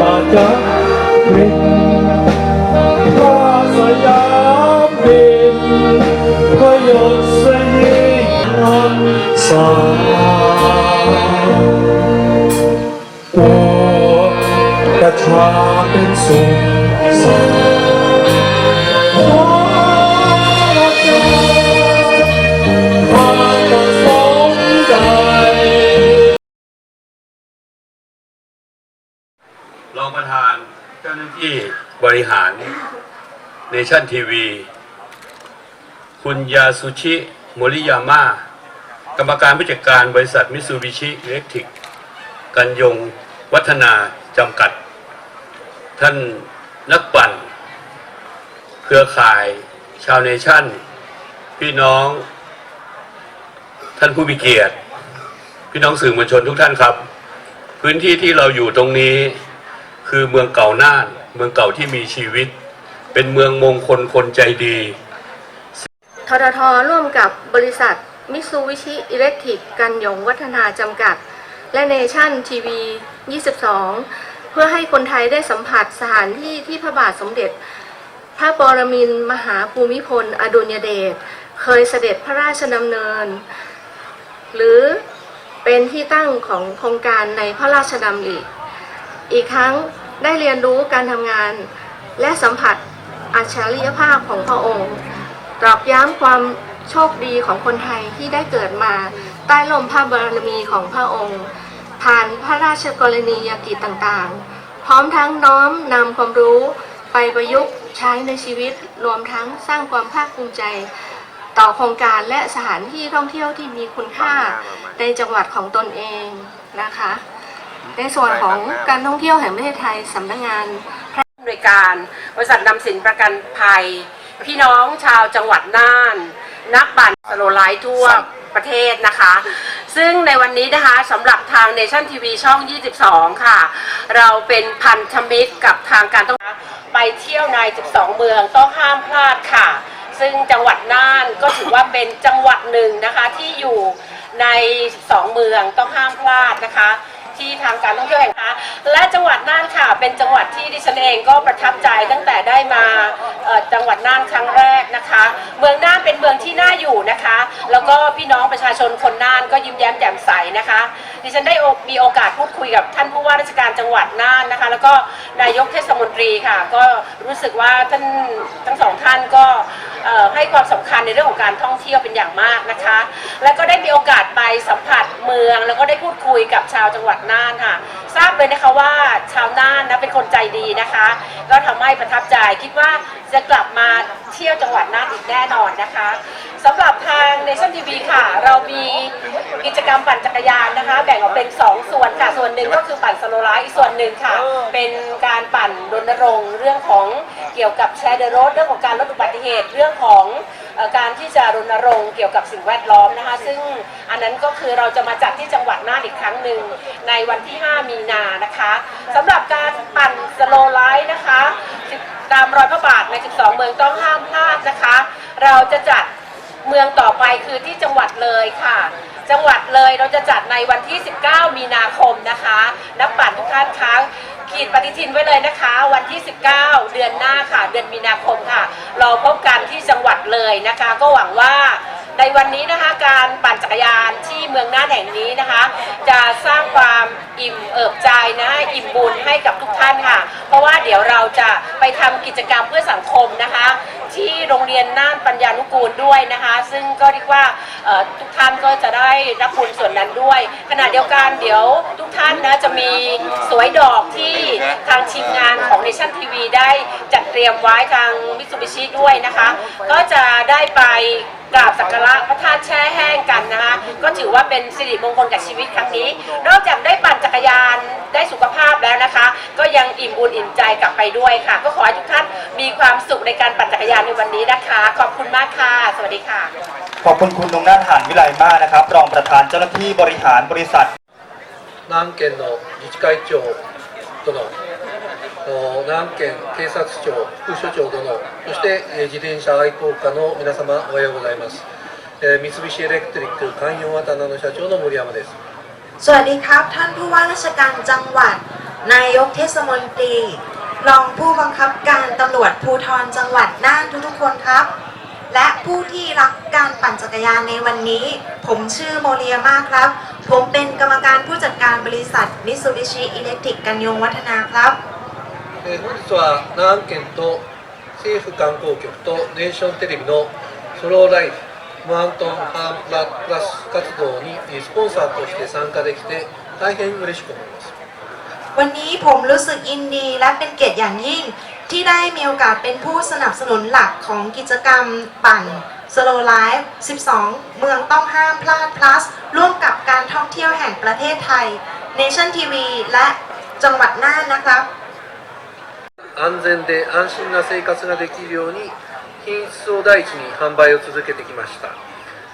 มาจากรินพระสยามบินพยศสยิงสายปวดกระชาเป็นสุขสัน ที่บริหารเนชั่นทีวี คุณยาสุชิโมริยาม่ากรรมการผู้จัดการบริษัทมิ t ซูบิชิอิเล็กทริก กันยงวัฒนาจำกัด ท่านนักปั่น เครือข่ายชาวเนชั่น พี่น้อง ท่านผู้มีเกียรติ พี่น้องสื่อมวลชนทุกท่านครับ พื้นที่ที่เราอยู่ตรงนี้คือเมืองเก่าน่าน เมืองเก่าที่มีชีวิต เป็นเมืองมงคลคนใจดีทททร่วมกับบริษัทมิซูบิชิอิเล็กทริกกันยงวัฒนาจำกัด และเนชั่นทีวี 22 เพื่อให้คนไทยได้สัมผัสสถานที่ที่พระบาทสมเด็จ พระปรมินมหาภูมิพล อดุลยเดชเคยเสด็จพระราชดำเนิน หรือเป็นที่ตั้งของโครงการในพระราชดำริอีกครั้ง ได้เรียนรู้การทำงาน และสัมผัสอัจฉริยภาพของพระองค์ตอกย้ำความโชคดีของคนไทยที่ได้เกิดมาใต้ลมพระบารมีของพระองค์ ผ่านพระราชกรณียกิจต่างๆ พร้อมทั้งน้อมนำความรู้ไปประยุกต์ใช้ในชีวิตรวมทั้งสร้างความภาคภูมิใจ ต่อโครงการและสถานที่ท่องเที่ยวที่มีคุณค่าในจังหวัดของตนเองนะคะ ในส่วนของการท่องเที่ยวแห่งประเทศไทยสำนักงานโดยการบริษัทนำสินประกันภัย พี่น้องชาวจังหวัดน่าน นักบันสโลไลท์ทั่วประเทศนะคะ ซึ่งในวันนี้นะคะสำหรับทาง Nation TV ช่อง 22 ค่ะ เราเป็นพันธมิตรกับทางการต้องไปเที่ยวใน 12 เมืองต้องห้ามพลาดค่ะ ซึ่งจังหวัดน่านก็ถือว่าเป็นจังหวัดหนึ่งนะคะที่อยู่ใน 12 เมืองต้องห้ามพลาดนะคะ ที่ทางการท่องเที่ยวแห่งชาติและจังหวัดน่านค่ะ เป็นจังหวัดที่ดิฉันเองก็ประทับใจตั้งแต่ได้มาจังหวัดน่านครั้งแรกนะคะ เมืองน่านเป็นเมืองที่น่าอยู่นะคะ แล้วก็พี่น้องประชาชนคนน่านก็ยิ้มแย้มแจ่มใสนะคะ ดิฉันได้มีโอกาสพูดคุยกับท่านผู้ว่าราชการจังหวัดน่านนะคะ แล้วก็นายกเทศมนตรีค่ะ ก็รู้สึกว่าท่านทั้งสองท่านก็ให้ความสำคัญในเรื่องของการท่องเที่ยวเป็นอย่างมากนะคะ แล้วก็ได้มีโอกาสไปสัมผัสเมือง แล้วก็ได้พูดคุยกับชาวจังหวัดน่านค่ะ ทราบเลยนะคะว่าชาวน่านนะเป็นคนใจดีนะคะ ก็ทำให้ประทับใจคิดว่าจะกลับมาเที่ยวจังหวัดน่านอีกแน่นอนนะคะสำหรับทาง Nation TV ค่ะ เรามีกิจกรรมปั่นจักรยานนะคะ แบ่งออกเป็น 2 ส่วนค่ะ ส่วนหนึ่งก็คือปั่นสโลไลท์อีกส่วนหนึ่งค่ะ เป็นการปั่นรณรงค์เรื่องของเกี่ยวกับแชร์เดอะรถเรื่องของการลดอุบัติเหตุเรื่องของเอ่อการ ที่จะรณรงค์เกี่ยวกับสิ่งแวดล้อมนะคะ ซึ่งอันนั้นก็คือเราจะมาจัดที่จังหวัดน่านอีกครั้งหนึ่งในวันที่ 5 มีนานะคะสำหรับการปั่นสโลไลท์นะคะตามรอยพระบาทใน 12 เมืองต้องห้ามพลาดนะคะ เราจะจัดเมืองต่อไปคือที่จังหวัดเลยค่ะ จังหวัดเลยเราจะจัดในวันที่ 19 มีนาคมนะคะ นักปั่นทุกท่านคะ ขีดปฏิทินไว้เลยนะคะ วันที่ 19 เดือนหน้าค่ะ เดือนมีนาคมค่ะ เราพบกันที่จังหวัดเลยนะคะ ก็หวังว่า ในวันนี้นะคะการปั่นจักรยานที่เมืองน่านแห่งนี้นะคะ จะสร้างความอิ่มเอิบใจนะอิ่มบุญให้กับทุกท่านค่ะ เพราะว่าเดี๋ยวเราจะไปทำกิจกรรมเพื่อสังคมนะคะ ที่โรงเรียนน่านปัญญานุกูลด้วยนะคะ ซึ่งก็เรียกว่าทุกท่านก็จะได้รับบุญส่วนนั้นด้วย ขณะเดียวกันเดี๋ยวทุกท่านนะจะมีสวยดอกที่ทางทีมงานของ Nation TV ได้จัดเตรียมไว้ทางมิตซูบิชิด้วยนะคะ ก็จะได้ไป กราบสักการะพระธาตุแช่แห้งกันนะคะ ก็ถือว่าเป็นสิริมงคลกับชีวิตครั้งนี้ นอกจากได้ปั่นจักรยานได้สุขภาพแล้วนะคะ ก็ยังอิ่มบุญอิ่มใจกลับไปด้วยค่ะ ก็ขอให้ทุกท่านมีความสุขในการปั่นจักรยานในวันนี้นะคะ ขอบคุณมากค่ะ สวัสดีค่ะ ขอบคุณคุณนงนาถหานวิไลมากนะครับ รองประธานเจ้าหน้าที่บริหารบริษัท 南県の自治会長殿、お 南県警察庁副署長殿、そしてえー自転車愛好家の皆様おはようございます。えー三菱エレクトリック関四渡の社長の森山です。 สวัสดีครับ ท่านผู้ว่าราชการจังหวัด นายกเทศมนตรี รองผู้บังคับการตำรวจภูธรจังหวัดน่านทุกๆคนครับ และผู้ที่รักการปั่นจักรยานในวันนี้ ผมชื่อโมเรียมาครับ ผมเป็นกรรมการผู้จัดการบริษัทมิ t ซูบิชิอิเล็กทริกกันยงวัฒนาครับ え本日は奈良県と政府観光局とネーションテレビのソロライフムアントンハンラプラス活動にスポンサーとして参加できて大変嬉しく思いますวันนี้ผมรู้สึกยินดีและเป็นเกียรติอย่างยิ่ง ที่ได้มีโอกาสเป็นผู้สนับสนุนหลักของกิจกรรมปั่น Slow Life 12 เมืองต้องห้ามพลาดพลัส ร่วมกับการท่องเที่ยวแห่งประเทศไทย Nation TV และจังหวัดน่านนะครับ 安全で安心な生活ができるように品質を第一に販売を続けてきました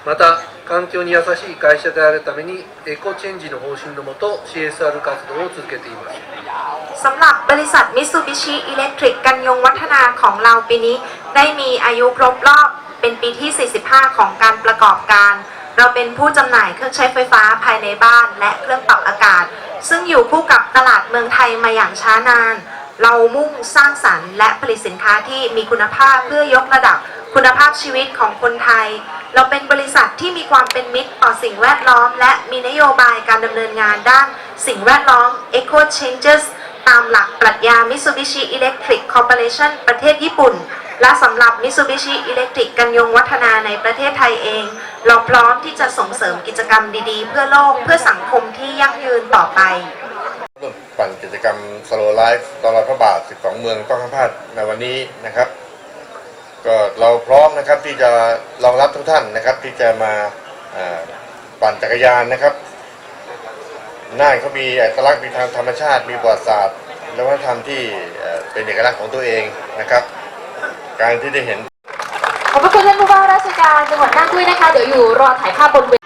また環境に優しい会社であるためにエコチェンジの方針のもと CSR 活動を続けています สำหรับบริษัท Mitsubishi Electric กันยงวัฒนาของเราปีนี้ ได้มีอายุครบรอบเป็นปีที่ 45 ของการประกอบการ เราเป็นผู้จำหน่ายเครื่องใช้ไฟฟ้าภายในบ้านและเครื่องปรับอากาศ ซึ่งอยู่คู่กับตลาดเมืองไทยมาอย่างช้านาน เรามุ่งสร้างสรรค์และผลิตสินค้าที่มีคุณภาพเพื่อยกระดับคุณภาพชีวิตของคนไทย เราเป็นบริษัทที่มีความเป็นมิตรต่อสิ่งแวดล้อม และมีนโยบายการดำเนินงานด้านสิ่งแวดล้อม Eco Changes ตามหลักปรัชญา Mitsubishi Electric Corporation ประเทศญี่ปุ่น และสำหรับ Mitsubishi Electric กันยงวัฒนาในประเทศไทยเอง เราพร้อมที่จะส่งเสริมกิจกรรมดีๆ เพื่อโลกเพื่อสังคมที่ยั่งยืนต่อไป ร่วมปั่นกิจกรรม Slow Life ตอนรอยพระบาท 12 เมืองต้องห้ามพลาดในวันนี้นะครับ ก็เราพร้อมนะครับที่จะรองรับทุกท่านนะครับ ที่จะมาปั่นจักรยานนะครับน่านเขามีเอกลักษณ์มีทางธรรมชาติ มีประวัติศาสตร์และวัฒนธรรมที่เป็นเอกลักษณ์ของตัวเองนะครับ การที่ได้เห็นขอบพระคุณท่านผู้ว่าราชการจังหวัดน่านด้วยนะคะ เดี๋ยวอยู่รอถ่ายภาพบนเวท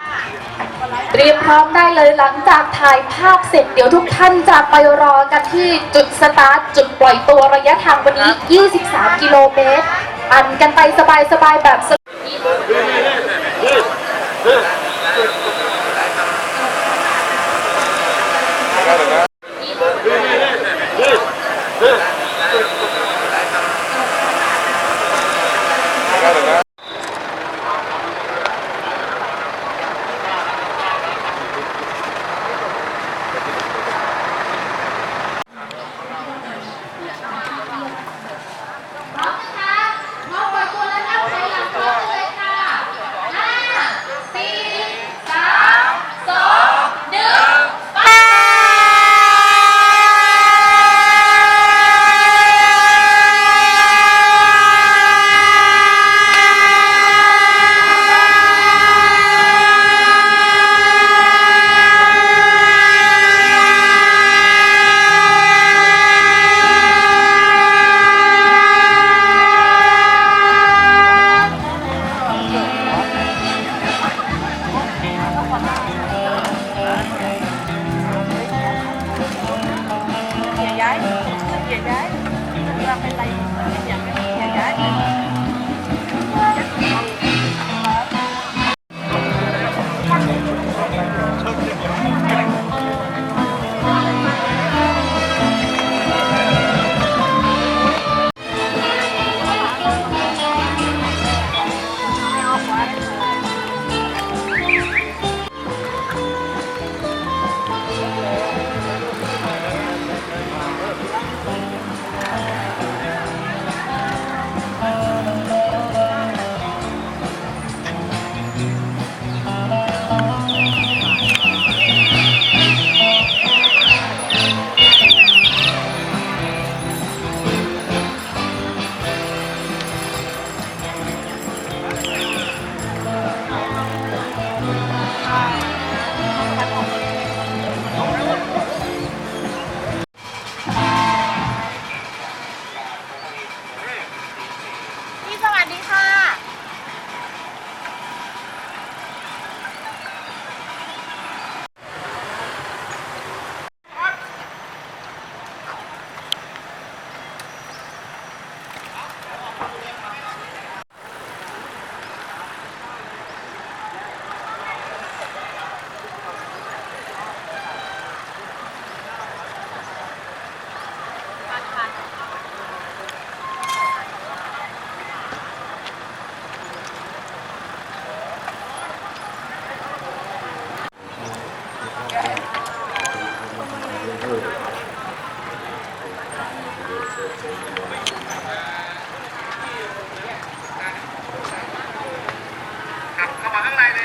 เตรียมพร้อมได้เลยหลังจากถ่ายภาพเสร็จเดี๋ยวทุกท่านจะไปรอกันที่จุดสตาร์ทจุดปล่อยตัวระยะทางวันนี้ 23 กิโลเมตร อันกันไปสบายๆแบบ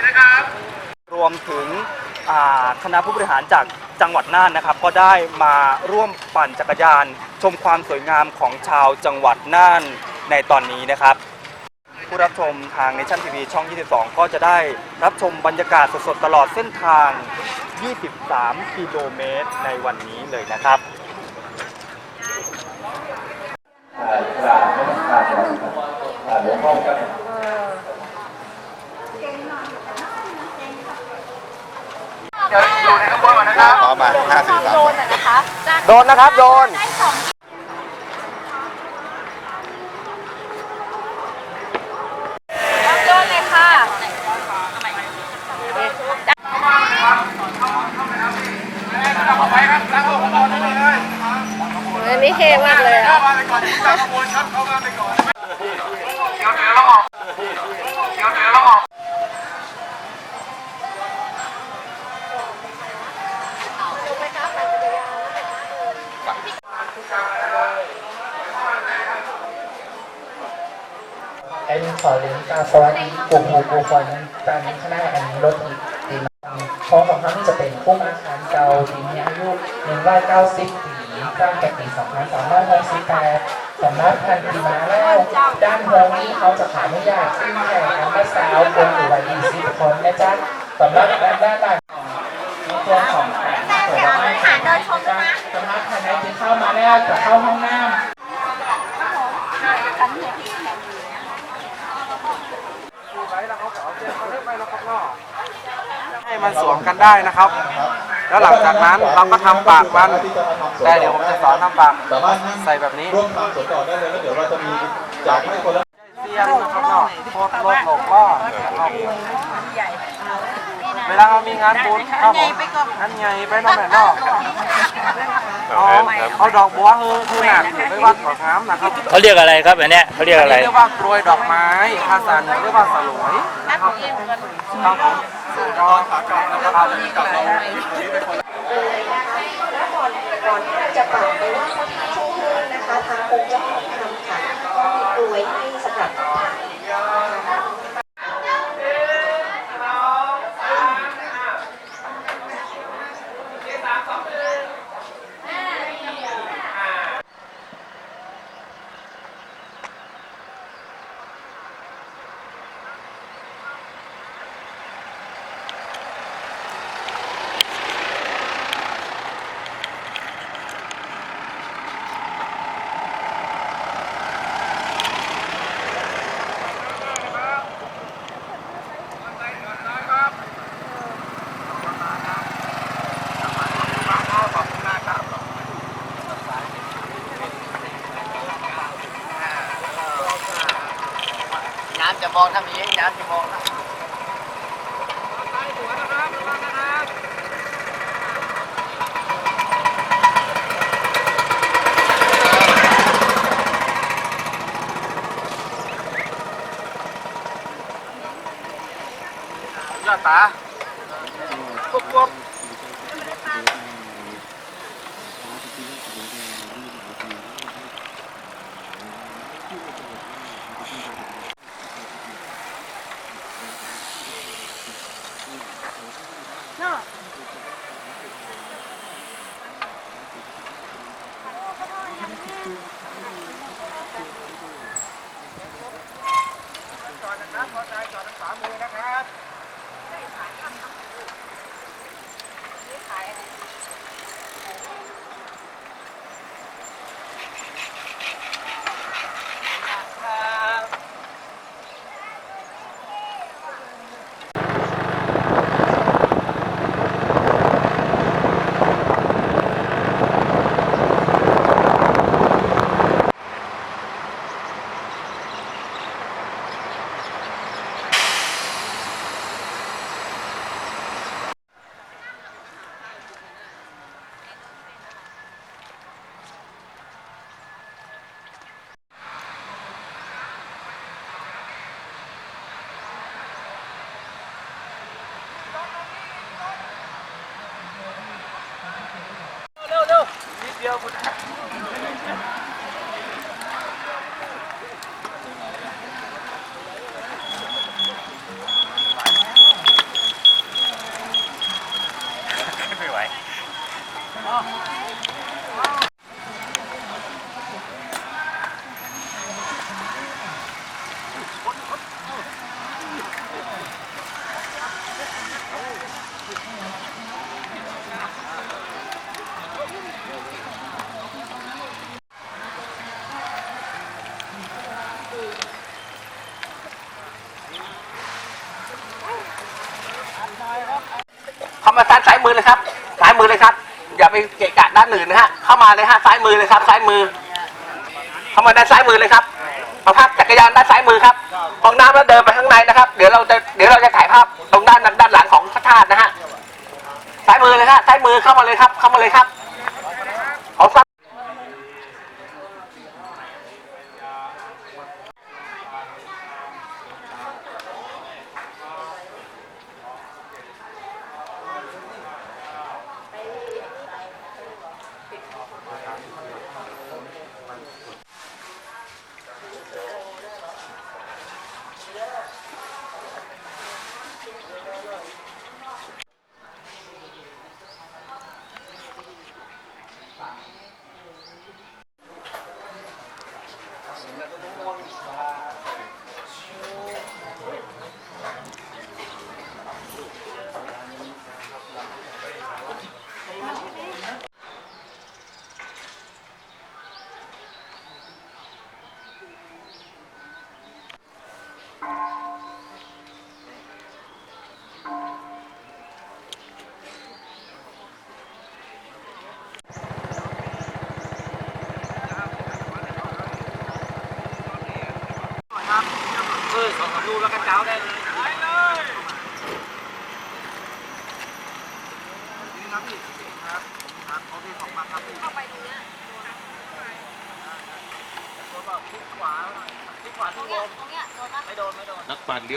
สรวมถึงคณะผู้บริหารจากจังหวัดน่านนะครับ ก็ได้มาร่วมปั่นจักรยาน ชมความสวยงามของชาวจังหวัดน่านในตอนนี้นะครับ ผู้รับชมทางในชั่นทีวีช่อง 22 ก็จะได้รับชมบรรยากาศสดๆตลอดเส้นทาง 23 กิโลเมตรในวันนี้เลยนะครับ ขอมา ห้าสี่สามโดนนะครับโดนอันนี้เท่มากเลยอะ ไอ้ขอเรียนกล่าวสวัสดีกลุ่มหมู่บุคคลตามคณะอันรถอีกดีมากของของเขานี่จะเป็นพุ่มอาคารเก่าที่มีอายุ 190ปีสร้างจากปี2368สำนักพันธุ์ปีมาแล้วด้านโน้นี้เขาจะขออนุญาตซึ่งแข่งขันได้สาวคนอยู่ไว้20คนนะจ๊ะสำหรับด้านด้านล่างตัวของแต่เปิดให้หาเดินชมนะสำหรับใครที่เข้ามาแล้วจะเข้าห้องน้ำให้มันสวมกันได้นะครับ แล้วหลังจากนั้นเราก็ทำปากมันแต่เดี๋ยวผมจะสอนทำปากสามารถนั่งใส่แบบนี้ร่วมทำสวนต่อได้เลยแล้วเดี๋ยวเราจะมีอยากให้คนละเสียงนะครับเนาะโคตรรถหลงล่อเอาเวลาเรามีงานบุญครับผมอันใหญ่ไปเนอกแม่นอกเอาเอาดอกบัวคือคือหนักไปวัดขอน้ำนะครับเขาเรียกอะไรครับอันเนี้ยเขาเรียกอะไรนนี้เรียกว่ากรวยดอกไม้ภาษาเหนือเรียกว่าสลวยนะครับครับผม ก็ขากลับนะครับกลับเราเลยนะคะและก่อนก่อนที่เราจะปักไปว่าพระธาตุช่วงนึงนะคะทางองค์เจ้าของทำค่ะก็มีกลวยให้สำหรับทุกท่านนะคะ น้ำจะมองทำนี้น้ำจะมอง ยอด มาด้านซ้ายมือเลยครับ ซ้ายมือเลยครับ อย่าไปเกะกะด้านอื่นนะฮะ เข้ามาเลยฮะ ซ้ายมือเลยครับ ซ้ายมือ เข้ามาด้านซ้ายมือเลยครับมาพักจักรยานด้านซ้ายมือครับห้องน้ำแล้วเดินไปข้างในนะครับ เดี๋ยวเราจะ เดี๋ยวเราจะถ่ายภาพตรงด้านด้านหลังของพระธาตุนะฮะ ซ้ายมือเลยฮะ ซ้ายมือเข้ามาเลยครับ เข้ามาเลยครับของ นั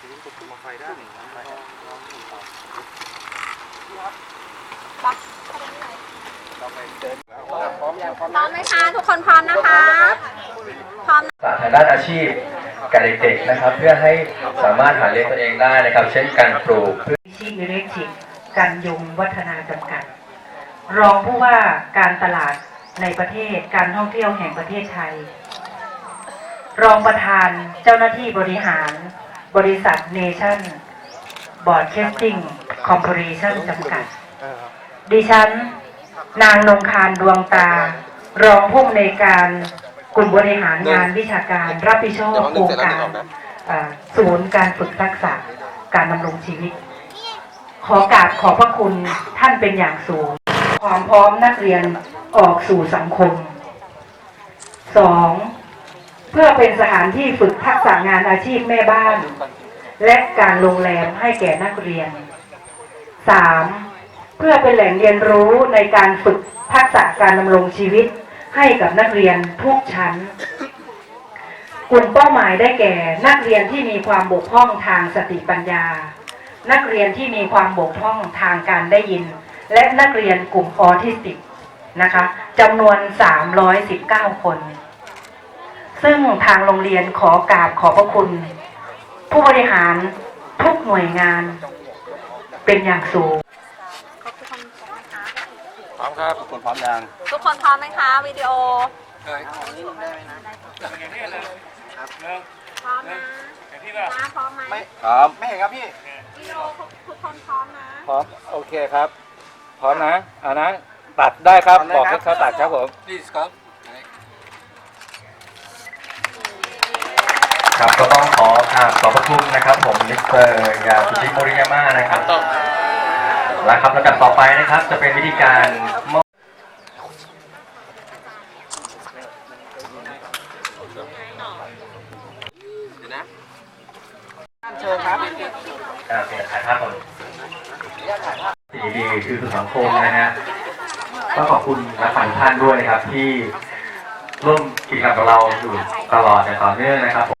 พร้อมไหมคะทุกคนพร้อมนะคะ พร้อมศาสตร์ทางด้านอาชีพกับเด็กๆนะครับ เพื่อให้สามารถหาเลี้ยงตัวเองได้นะครับ เช่นการปลูกพืชชีพอิเล็กทริกกันยงวัฒนาจำกัด รองผู้ว่าการตลาดในประเทศการท่องเที่ยวแห่งประเทศไทย รองประธานเจ้าหน้าที่บริหาร บริษัทเนชั่น บอร์ดเคสติ้งคอมพอเรชั่นจำกัด ดิฉัน นางนงคารดวงตา รองผู้อำนวยการกลุ่มบริหารงานวิชาการ รับผิดชอบโครงการอ่าศูนย์การฝึกทักษะการดำรงชีวิต ขอกราบขอบพระคุณท่านเป็นอย่างสูง ความพร้อมนักเรียนออกสู่สังคมสอง เพื่อเป็นสถานที่ฝึกทักษะงานอาชีพแม่บ้าน และการโรงแรมให้แก่นักเรียนสามเพื่อเป็นแหล่งเรียนรู้ในการฝึกทักษะการดำรงชีวิตให้กับนักเรียนทุกชั้น กลุ่มเป้าหมายได้แก่ นักเรียนที่มีความบกพร่องทางสติปัญญา นักเรียนที่มีความบกพร่องทางการได้ยิน และนักเรียนกลุ่มออทิสติกนะคะจำนวน 319 คน ซึ่งทางโรงเรียนขอกราบขอบพระคุณ ผู้บริหารทุกหน่วยงานเป็นอย่างสูงพร้อมครับทุกคนพร้อมยังทุกคนพร้อมไหมคะวิดีโอพร้อมนะนะพร้อมไหมพร้อมไม่เห็นครับพี่วิดีโอทุกคนพร้อมนะพร้อมโอเคครับ พร้อมนะเอานะตัดได้ครับบอกให้เขาตัดครับผม please ครับ ครับก็ต้องขอกราบขอบพระคุณนะครับ ผมมิสเตอร์ยาสุชิโมริยาม่านะครับและครับลำดับต่อไปนะครับจะเป็นวิธีการมอบเชิญครับอ่าเป็นถ่ายภาพก่อนสีดีคือสังคมนะฮะก็ขอบคุณนักฝันท่านด้วยนะครับที่ร่วมกิจกรรมกับเราอยู่ตลอดอย่างต่อเนื่องนะครับผม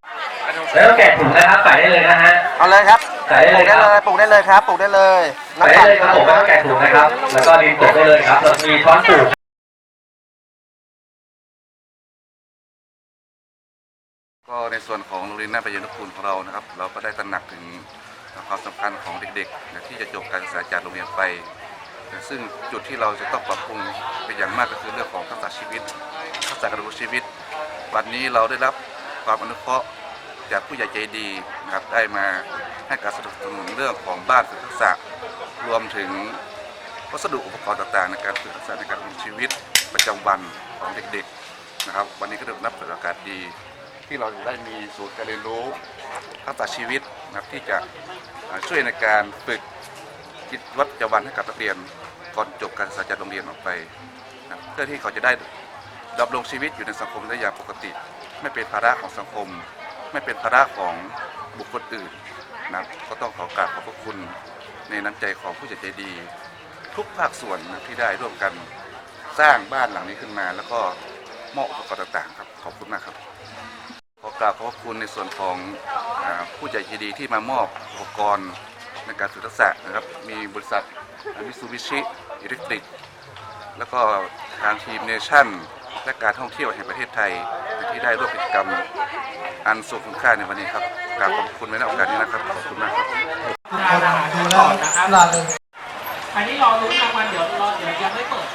แล้วก็แกะถุงนะครับใส่ได้เลยนะฮะ เอาเลยครับใส่ได้เลยครับปลูกได้เลยครับปลูกได้เลยใส่ได้เลยครับผมไม่ต้องแกะถุงนะครับ แล้วก็ดินกบได้เลยครับเรามีช้อนปลูกก็ในส่วนของโรงเรียนหน้าประยนคุณของเรานะครับ เราก็ได้ตระหนักถึงความสำคัญของเด็กๆนะที่จะจบการศึกษาจากโรงเรียนไปนะซึ่งจุดที่เราจะต้องปรับปรุงเป็นอย่างมากก็คือเรื่องของทักษะชีวิตทักษะการดำรงชีวิต วันนี้เราได้รับความอนุเคราะห์ จากผู้ใหญ่ใจดีนะครับได้มาให้การสนับสนุนเรื่องของบ้านฝึกทักษะรวมถึงวัสดุอุปกรณ์ต่างๆ ในการฝึกทักษะในการดำรงชีวิตประจำวันของเด็กๆนะครับ วันนี้ก็ได้รับเป็นโอกาสดี ที่เราได้มีศูนย์การเรียนรู้ทักษะชีวิตนะครับที่จะช่วยในการฝึกกิจวัตรประจวันให้กับนักเรียนก่อนจบการศึกษาจากโรงเรียนออกไปนะเพื่อที่เขาจะได้ดำรงชีวิตอยู่ในสังคมได้อย่างปกติ ไม่เป็นภาระของสังคม ไม่เป็นภาระของบุคคลอื่นนะก็ต้องขอกราบขอบพระคุณในน้ำใจของผู้ใหญ่ใจดี ทุกภาคส่วนนะที่ได้ร่วมกันสร้างบ้านหลังนี้ขึ้นมา แล้วก็มอบอุปกรณ์ต่างๆครับขอบคุณมากครับขอกราบขอบพระคุณในส่วนของอผู้ใหญ่ใจดีที่มามอบอุปกรณ์ในการฝึกทักษะนะครับมีบริษัทมิซูบิชิอิเล็กทริกแล้วก็ทางทีมเนชั่นและการท่องเที่ยวแห่งประเทศไทยที่ได้ร่วมกิจกรรม อันสูงคุณค่าในวันนี้ครับกราบขอบคุณไว้ในโอกาสนี้นะครับ ขอบคุณมากครับดูแล้วนะครับอันนี้รอรู้นรางวัลเดี๋ยวรอเดี๋ยวยังไม่เปิด